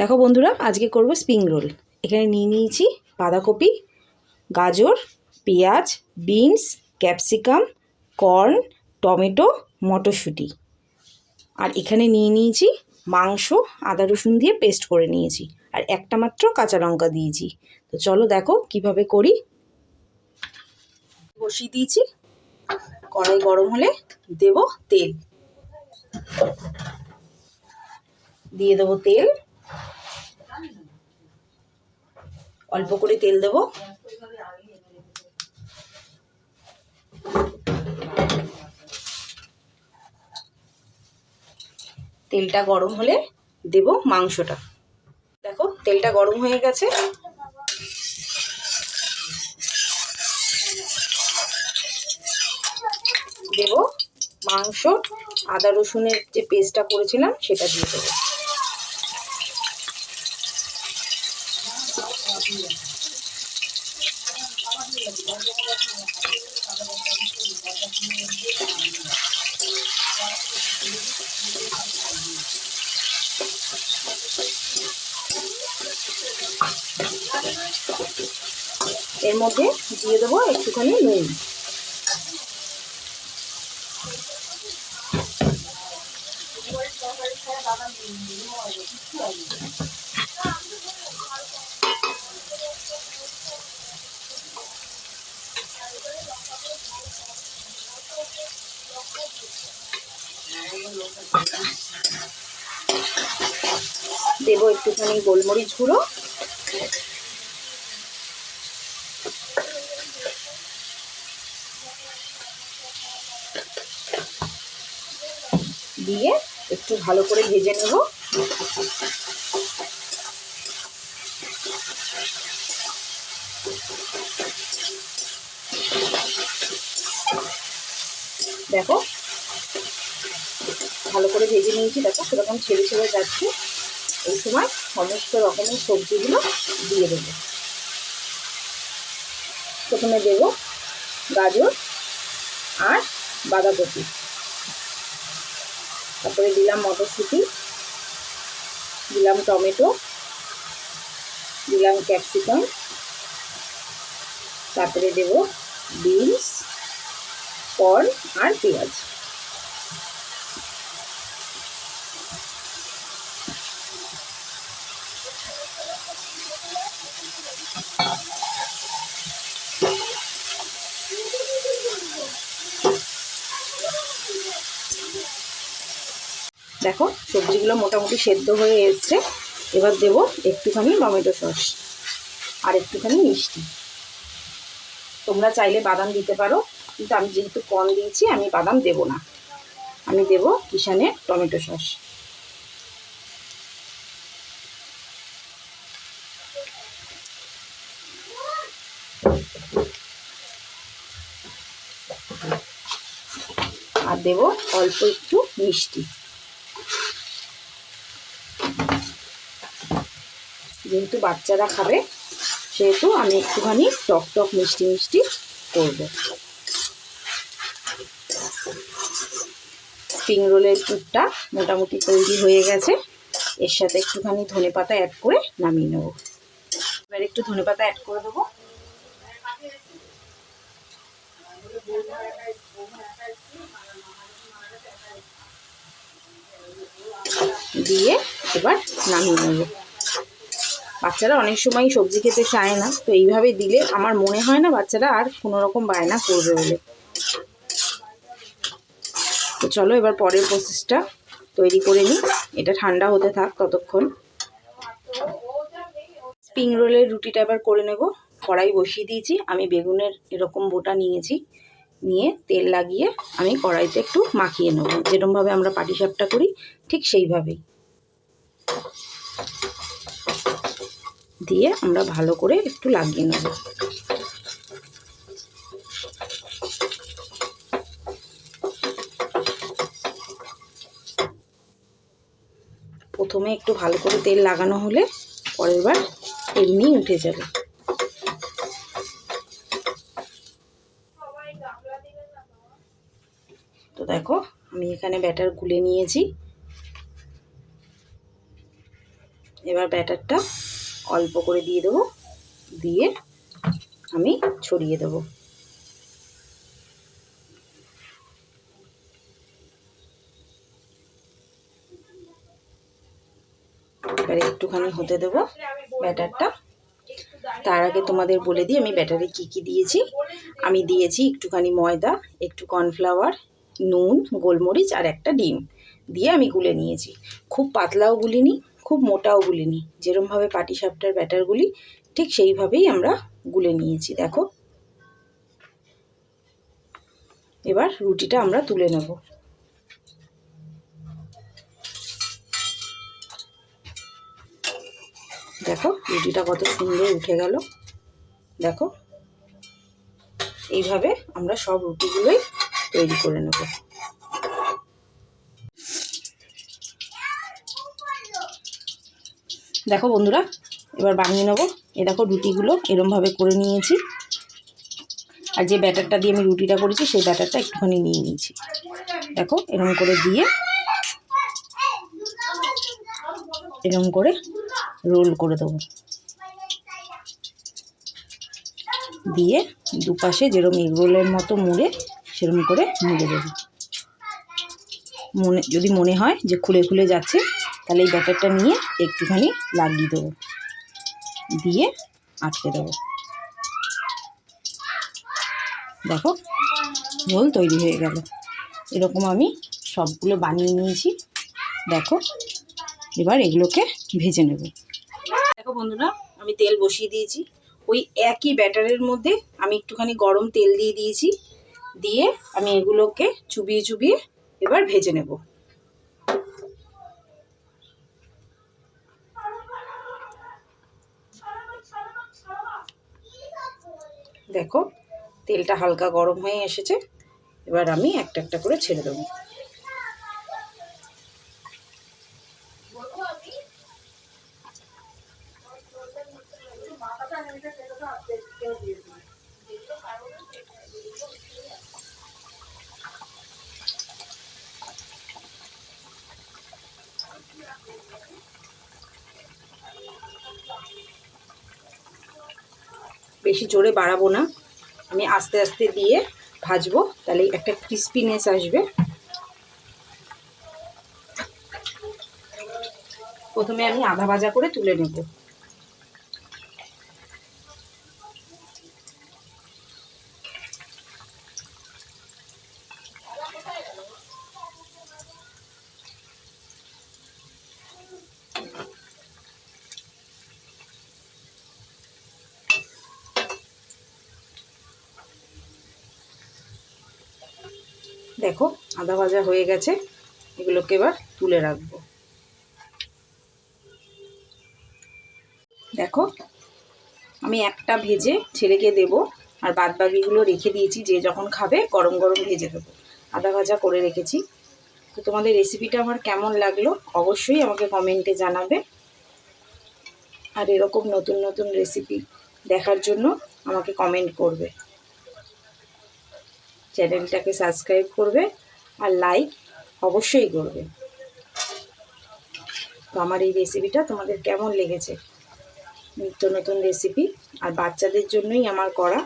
দেখো বন্ধুরা, আজকে করব স্প্রিং রোল এখানে নিয়ে নিয়েছি বাঁধাকপি, গাজর, পেঁয়াজ বিনস ক্যাপসিকাম কর্ন টমেটো, মটরশুঁটি। আর এখানে নিয়ে নিয়েছি মাংস, আদা রসুন দিয়ে পেস্ট করে নিয়েছি। আর একটা মাত্র কাঁচা লঙ্কা দিয়েছি। তো চলো দেখো কীভাবে করি। বসিয়ে দিয়েছি। কড়াই গরম হলে দেব তেল। দিয়ে দেবো তেল। অল্প করে তেল দেব। তেলটা গরম হলে দেব মাংসটা। দেখো, তেলটা গরম হয়ে গেছে। দেব মাংস, আদা রসুনের যে পেস্টটা করেছিলাম, সেটা দিয়ে দেবো। এর মধ্যে দিয়ে দেবো একটুখানি নুন। দেবো একটুখানি গোলমরিচ গুঁড়ো। দিয়ে একটু ভালো করে ভেজে নেব। দেখো। ভালো করে ভেজে নিয়েছি, দেখো সেরকম ছেড়ে ছেড়ে যাচ্ছে। এই সময় সমস্ত রকমের সবজিগুলো দিয়ে দেবো। প্রথমে দেব গাজর আর বাঁধাকপি। তারপরে দিলাম মটরশুঁটি, দিলাম টমেটো, দিলাম ক্যাপসিকাম, তারপরে দেব বিনস। কর্ন আর পেঁয়াজ। দেখো, সবজিগুলো মোটামুটি সেদ্ধ হয়ে এসছে। এবার দেব একটুখানি টমেটো সস আর একটুখানি মিষ্টি। তোমরা চাইলে বাদাম দিতে পারো, কিন্তু আমি যেহেতু কম দিয়েছি, আমি বাদাম দেব না। আমি দেব কিষানের টমেটো সস। আর দেব অল্প একটু মিষ্টি। যেহেতু বাচ্চারা খাবে সেহেতু আমি একটুখানি টক টক মিষ্টি মিষ্টি করব। স্প্রিং রোলের টুকটা মোটামুটি তৈরি হয়ে গেছে। এর সাথে একটুখানি ধনে পাতা অ্যাড করে নামিয়ে নেব। এবার একটু ধনে পাতা অ্যাড করে দেবো। দিয়ে এবার নামিয়ে নেব। বাচ্চারা অনেক সময় সবজি খেতে চায় না, তো এইভাবে দিলে আমার মনে হয় না বাচ্চারা আর কোনো রকম বায়না করবে বলে। তো চলো এবার পরের প্রসেসটা তৈরি করে নিই। এটা ঠান্ডা হতে থাক ততক্ষণ। স্প্রিং রোলের রুটিটা এবার করে নেব। কড়াই বসিয়ে দিয়েছি। আমি বেগুনের এরকম বোটা নিয়েছি। নিয়ে তেল লাগিয়ে আমি কড়াইতে একটু মাখিয়ে নেব। যেরকমভাবে আমরা পাটিসাপটা করি, ঠিক সেইভাবেই। দিয়ে আমরা ভালো করে একটু লাগিয়ে নেব। প্রথমে একটু ভালো করে তেল লাগানো হলে পরের বার এমনি উঠে যাবে। তো দেখো, আমি এখানে ব্যাটার গুলে নিয়েছি। এবার ব্যাটারটা অল্প করে দিয়ে দেবো। দিয়ে আমি ছড়িয়ে দেবো। একটুখানি হতে দেবো ব্যাটারটা। তার আগে তোমাদের বলে দিই, আমি ব্যাটারে কি কি দিয়েছি। আমি দিয়েছি একটুখানি ময়দা, একটু কর্নফ্লাওয়ার, নুন, গোলমরিচ আর একটা ডিম। দিয়ে আমি গুলে নিয়েছি। খুব পাতলাও গুলিনি খুব মোটাও গুলিনি। যেরমভাবে পাটিসাপটার ব্যাটারগুলি ঠিক সেইভাবেই আমরা গুলে নিয়েছি, দেখো। এবার রুটিটা আমরা তুলে নেব। দেখো, রুটিটা কত সুন্দর উঠে গেল। দেখো, এইভাবে আমরা সব রুটিগুলোই তৈরি করে নেব। দেখো বন্ধুরা, এবার বানিয়ে নেব। এ দেখো রুটিগুলো এরমভাবে করে নিয়েছি। আর যে ব্যাটারটা দিয়ে আমি রুটিটা করেছি, সেই ব্যাটারটা একটুখানি নিয়ে নিয়েছি। দেখো, এরম করে দিয়ে, এরম করে রোল করে দেবো। দিয়ে দুপাশে যেরকম এগ রোলের মতো মুড়ে সেরকম করে মুড়ে দেবো। মনে, যদি মনে হয় যে খুলে খুলে যাচ্ছে তাহলে এই ব্যাটারটা নিয়ে একটুখানি লাগিয়ে দেবো। দিয়ে আটকে দেবো। দেখো রোল তৈরি হয়ে গেল। এরকম আমি সবগুলো বানিয়ে নিয়েছি। দেখো, এবার এগুলোকে ভেজে নেব। দেখো বন্ধুরা, আমি তেল বসিয়ে দিয়েছি। ওই একই ব্যাটারের মধ্যে আমি একটুখানি গরম তেল দিয়ে দিয়েছি। দিয়ে আমি এগুলোকে চুবিয়ে চুবিয়ে এবার ভেজে নেব। দেখো তেলটা হালকা গরম হয়ে এসেছে। এবার আমি একটা একটা করে ছেড়ে দেবো। বেশি জোরে বাড়াবো না। আমি আস্তে আস্তে দিয়ে ভাজবো, তাহলে একটা ক্রিস্পিনেস আসবে। প্রথমে আমি আধা ভাজা করে তুলে নেব। দেখো, আদা ভাজা হয়ে গেছে। এগুলোকে এবার তুলে রাখব। দেখো, আমি একটা ভেজে ছেলেকে দেব, আর বাদ বাকিগুলো রেখে দিয়েছি, যে যখন খাবে গরম গরম ভেজে দেবো। আদা ভাজা করে রেখেছি। তো তোমাদের রেসিপিটা আমার কেমন লাগল, অবশ্যই আমাকে কমেন্টে জানাবে। আর এরকম নতুন নতুন রেসিপি দেখার জন্য আমাকে কমেন্ট করবে। চ্যানেলটাকে সাবস্ক্রাইব করবে আর লাইক অবশ্যই করবে। তো আমার এই রেসিপিটা তোমাদের কেমন লেগেছে? নিত্য নতুন রেসিপি আর বাচ্চাদের জন্যই আমার করা।